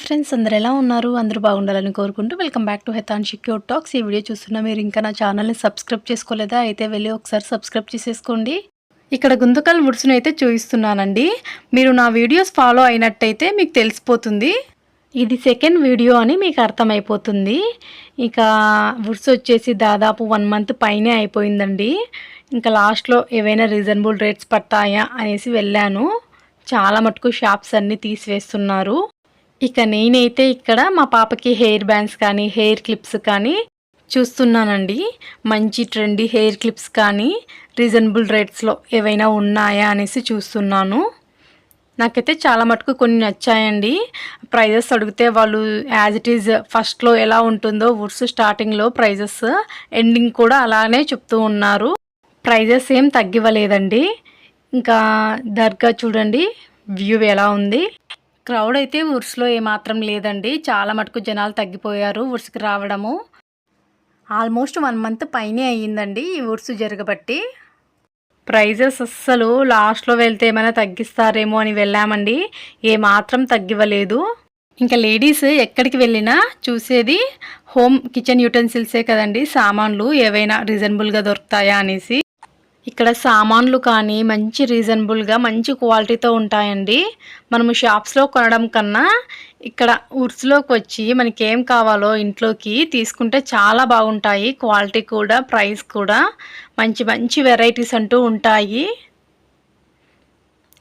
Hi friends అందరు ఎలా ఉన్నారు? అందరూ బాగుండాలని కోరుకుంటూ వెల్కమ్ బ్యాక్ టు హెతాన్ షిక్యూర్ టాక్స్ ఈ వీడియో చూస్తున్న మీరు ఇంకా నా ఛానల్ని సబ్స్క్రైబ్ చేసుకోలేదా? అయితే వెళ్ళి ఒకసారి సబ్స్క్రైబ్ చేసేసుకోండి. ఇక్కడ గుంతకల్ వుడ్స్ని అయితే చూపిస్తున్నానండి మీరు నా వీడియోస్ ఫాలో అయినట్టయితే మీకు తెలిసిపోతుంది. ఇది సెకండ్ వీడియో అని మీకు అర్థమైపోతుంది. ఇక వుడ్స్ వచ్చేసి దాదాపు వన్ మంత్ పైనే అయిపోయిందండి. ఇంకా లాస్ట్లో ఏవైనా రీజనబుల్ రేట్స్ పడతాయా అనేసి వెళ్ళాను. చాలా మటుకు షాప్స్ అన్నీ తీసివేస్తున్నారు. ఇక నేనైతే ఇక్కడ మా పాపకి హెయిర్ బ్యాండ్స్ కానీ హెయిర్ క్లిప్స్ కానీ చూస్తున్నానండి. మంచి ట్రెండీ హెయిర్ క్లిప్స్ కానీ రీజనబుల్ రేట్స్లో ఏవైనా ఉన్నాయా అనేసి చూస్తున్నాను. నాకైతే చాలా మటుకు కొన్ని నచ్చాయండి. ప్రైజెస్ అడిగితే వాళ్ళు యాజ్ ఇట్ ఈజ్ ఫస్ట్లో ఎలా ఉంటుందో వుడ్స్ స్టార్టింగ్లో ప్రైజెస్ ఎండింగ్ కూడా అలానే చెప్తూ ఉన్నారు. ప్రైజెస్ ఏం తగ్గివ్వలేదండి. ఇంకా దర్గా చూడండి వ్యూ ఎలా ఉంది. క్రౌడ్ అయితే ఉర్స్లో ఏమాత్రం లేదండి. చాలా మటుకు జనాలు తగ్గిపోయారు ఉర్స్కి రావడము. ఆల్మోస్ట్ వన్ మంత్ పైనే అయ్యిందండి ఈ ఉర్సు జరగబట్టి. ప్రైజెస్ అస్సలు లాస్ట్లో వెళ్తే ఏమైనా తగ్గిస్తారేమో అని వెళ్ళామండి. ఏమాత్రం తగ్గివ్వలేదు. ఇంకా లేడీస్ ఎక్కడికి వెళ్ళినా చూసేది హోమ్ కిచెన్ యూటెన్సిల్సే కదండి. సామాన్లు ఏవైనా రీజనబుల్గా దొరుకుతాయా అనేసి. ఇక్కడ సామాన్లు కానీ మంచి రీజనబుల్గా మంచి క్వాలిటీతో ఉంటాయండి. మనము షాప్స్లో కొనడం కన్నా ఇక్కడ ఉర్స్లోకి వచ్చి మనకి ఏం కావాలో ఇంట్లోకి తీసుకుంటే చాలా బాగుంటాయి. క్వాలిటీ కూడా ప్రైస్ కూడా మంచి మంచి వెరైటీస్ అంటూ ఉంటాయి.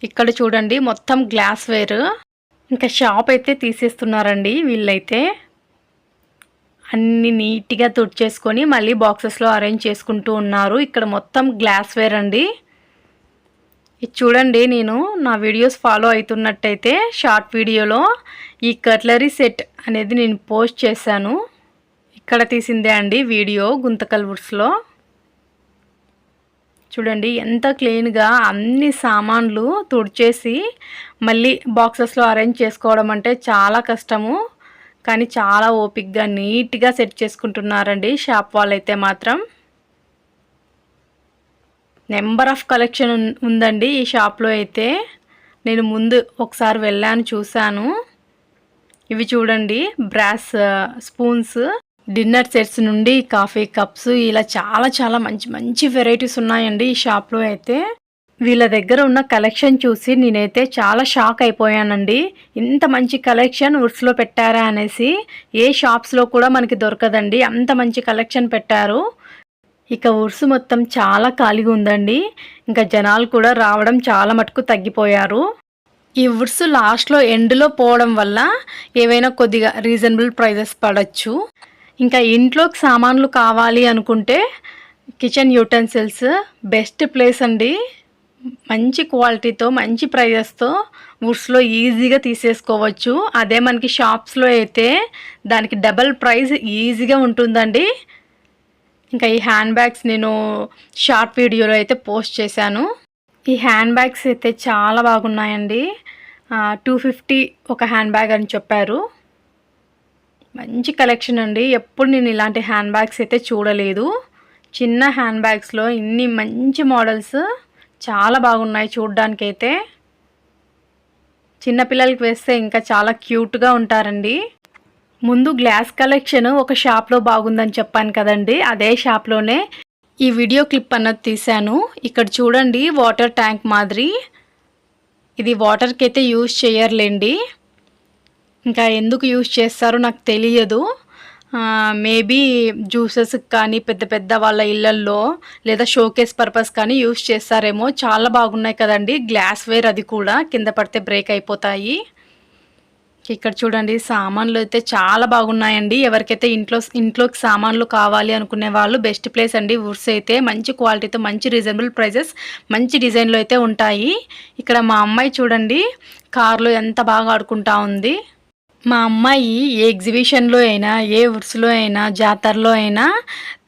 ఇక్కడ చూడండి మొత్తం గ్లాస్ వేర్ ఇంకా షాప్ అయితే తీసేస్తున్నారండి వీళ్ళైతే. అన్ని నీట్గా తుడిచేసుకొని మళ్ళీ బాక్సెస్లో అరేంజ్ చేసుకుంటూ ఉన్నారు. ఇక్కడ మొత్తం గ్లాస్ వేర్ అండి. ఇది చూడండి నేను నా వీడియోస్ ఫాలో అవుతున్నట్టయితే షార్ట్ వీడియోలో ఈ కట్లరీ సెట్ అనేది నేను పోస్ట్ చేశాను. ఇక్కడ తీసిందే అండి వీడియో గుంతకల్ వుడ్స్లో. చూడండి ఎంత క్లీన్గా అన్ని సామాన్లు తుడిచేసి మళ్ళీ బాక్సెస్లో అరేంజ్ చేసుకోవడం అంటే చాలా కష్టము. కానీ చాలా ఓపిక్గా నీట్గా సెట్ చేసుకుంటున్నారండి షాప్ వాళ్ళైతే మాత్రం. నెంబర్ ఆఫ్ కలెక్షన్ ఉందండి ఈ షాప్లో అయితే. నేను ముందు ఒకసారి వెళ్ళాను చూశాను. ఇవి చూడండి బ్రాస్ స్పూన్స్ డిన్నర్ సెట్స్ నుండి కాఫీ కప్స్ ఇలా చాలా చాలా మంచి మంచి వెరైటీస్ ఉన్నాయండి ఈ షాప్లో అయితే. వీళ్ళ దగ్గర ఉన్న కలెక్షన్ చూసి నేనైతే చాలా షాక్ అయిపోయానండి. ఇంత మంచి కలెక్షన్ ఉర్స్లో పెట్టారా అనేసి. ఏ షాప్స్లో కూడా మనకి దొరకదండి. అంత మంచి కలెక్షన్ పెట్టారు. ఇక ఉర్సు మొత్తం చాలా ఖాళీగా ఉందండి. ఇంకా జనాలు కూడా రావడం చాలా మటుకు తగ్గిపోయారు. ఈ ఉర్సు లాస్ట్లో ఎండ్లో పోవడం వల్ల ఏవైనా కొద్దిగా రీజనబుల్ ప్రైజెస్ పడవచ్చు ఇంకా ఇంట్లోకి సామాన్లు కావాలి అనుకుంటే కిచెన్ యూటెన్సిల్స్ బెస్ట్ ప్లేస్ అండి. మంచి క్వాలిటీతో మంచి ప్రైజెస్తో వుడ్స్లో ఈజీగా తీసేసుకోవచ్చు. అదే మనకి షాప్స్లో అయితే దానికి డబల్ ప్రైస్ ఈజీగా ఉంటుందండి. ఇంకా ఈ హ్యాండ్ బ్యాగ్స్ నేను షార్ట్ వీడియోలో అయితే పోస్ట్ చేశాను. ఈ హ్యాండ్ బ్యాగ్స్ అయితే చాలా బాగున్నాయండి. టూ ఫిఫ్టీ ఒక హ్యాండ్ బ్యాగ్ అని చెప్పారు. మంచి కలెక్షన్ అండి. ఎప్పుడు నేను ఇలాంటి హ్యాండ్ బ్యాగ్స్ అయితే చూడలేదు. చిన్న హ్యాండ్ బ్యాగ్స్లో ఇన్ని మంచి మోడల్స్ చాలా బాగున్నాయి చూడ్డానికైతే. చిన్నపిల్లలకి వేస్తే ఇంకా చాలా క్యూట్గా ఉంటారండి. ముందు గ్లాస్ కలెక్షన్ ఒక షాప్లో బాగుందని చెప్పాను కదండి. అదే షాప్లోనే ఈ వీడియో క్లిప్ అన్నది తీశాను. ఇక్కడ చూడండి వాటర్ ట్యాంక్ మాదిరి. ఇది వాటర్కి అయితే యూజ్ చేయర్లేండి. ఇంకా ఎందుకు యూజ్ చేస్తారో నాకు తెలియదు. మేబీ జ్యూసెస్ కానీ పెద్ద పెద్ద వాళ్ళ ఇళ్ళల్లో లేదా షోకేస్ పర్పస్ కానీ యూస్ చేస్తారేమో. చాలా బాగున్నాయి కదండి. గ్లాస్ వేర్ అది కూడా కింద పడితే బ్రేక్ అయిపోతాయి. ఇక్కడ చూడండి సామాన్లు అయితే చాలా బాగున్నాయండి. ఎవరికైతే ఇంట్లో ఇంట్లోకి సామాన్లు కావాలి అనుకునే వాళ్ళు బెస్ట్ ప్లేస్ అండి వుడ్స్ అయితే. మంచి క్వాలిటీతో మంచి రీజనబుల్ ప్రైజెస్ మంచి డిజైన్లో అయితే ఉంటాయి. ఇక్కడ మా అమ్మాయి చూడండి కార్లో ఎంత బాగా ఆడుకుంటా ఉంది. మా అమ్మాయి ఏ ఎగ్జిబిషన్లో అయినా ఏ ఉర్సులో అయినా జాతరలో అయినా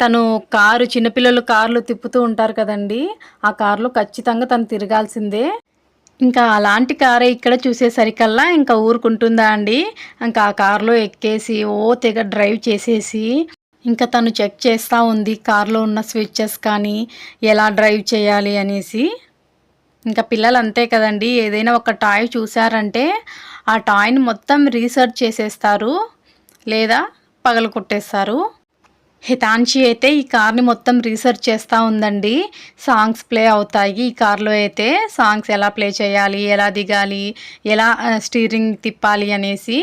తను కారు చిన్నపిల్లలు కార్లు తిప్పుతూ ఉంటారు కదండి. ఆ కారులో ఖచ్చితంగా తను తిరగాల్సిందే. ఇంకా అలాంటి కారే ఇక్కడ చూసేసరికల్లా ఇంకా ఊరుకుంటుందా అండి? ఇంకా ఆ కారులో ఎక్కేసి ఓ తెగ డ్రైవ్ చేసేసి ఇంకా తను చెక్ చేస్తూ ఉంది కారులో ఉన్న స్విచ్చెస్ కానీ ఎలా డ్రైవ్ చేయాలి అనేసి. ఇంకా పిల్లలు అంతే కదండి. ఏదైనా ఒక టాయ్ చూసారంటే ఆ టాయ్ని మొత్తం రీసెర్చ్ చేసేస్తారు లేదా పగల కొట్టేస్తారు. హితాన్షి అయితే ఈ కార్ని మొత్తం రీసెర్చ్ చేస్తూ ఉందండి. సాంగ్స్ ప్లే అవుతాయి. ఈ కార్లో అయితే సాంగ్స్ ఎలా ప్లే చేయాలి ఎలా దిగాలి ఎలా స్టీరింగ్ తిప్పాలి అనేసి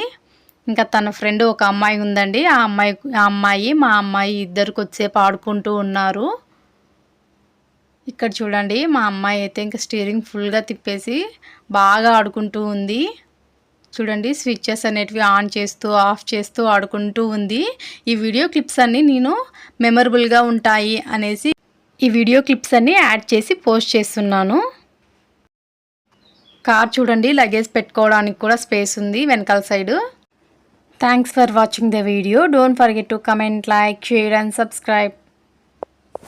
ఇంకా తన ఫ్రెండ్ ఒక అమ్మాయి ఉందండి. ఆ అమ్మాయి ఆ అమ్మాయి మా అమ్మాయి ఇద్దరు కొద్దిసేపు ఆడుకుంటూ ఉన్నారు. ఇక్కడ చూడండి మా అమ్మాయి అయితే ఇంకా స్టీరింగ్ ఫుల్గా తిప్పేసి బాగా ఆడుకుంటూ ఉంది. చూడండి స్విచ్చెస్ అనేటివి ఆన్ చేస్తూ ఆఫ్ చేస్తూ ఆడుకుంటూ ఉంది. ఈ వీడియో క్లిప్స్ అన్నీ నేను మెమరబుల్గా ఉంటాయి అనేసి ఈ వీడియో క్లిప్స్ అన్నీ యాడ్ చేసి పోస్ట్ చేస్తున్నాను. కార్ చూడండి లగేజ్ పెట్టుకోవడానికి కూడా స్పేస్ ఉంది వెనకాల side thanks for watching the video don't forget to comment like share and subscribe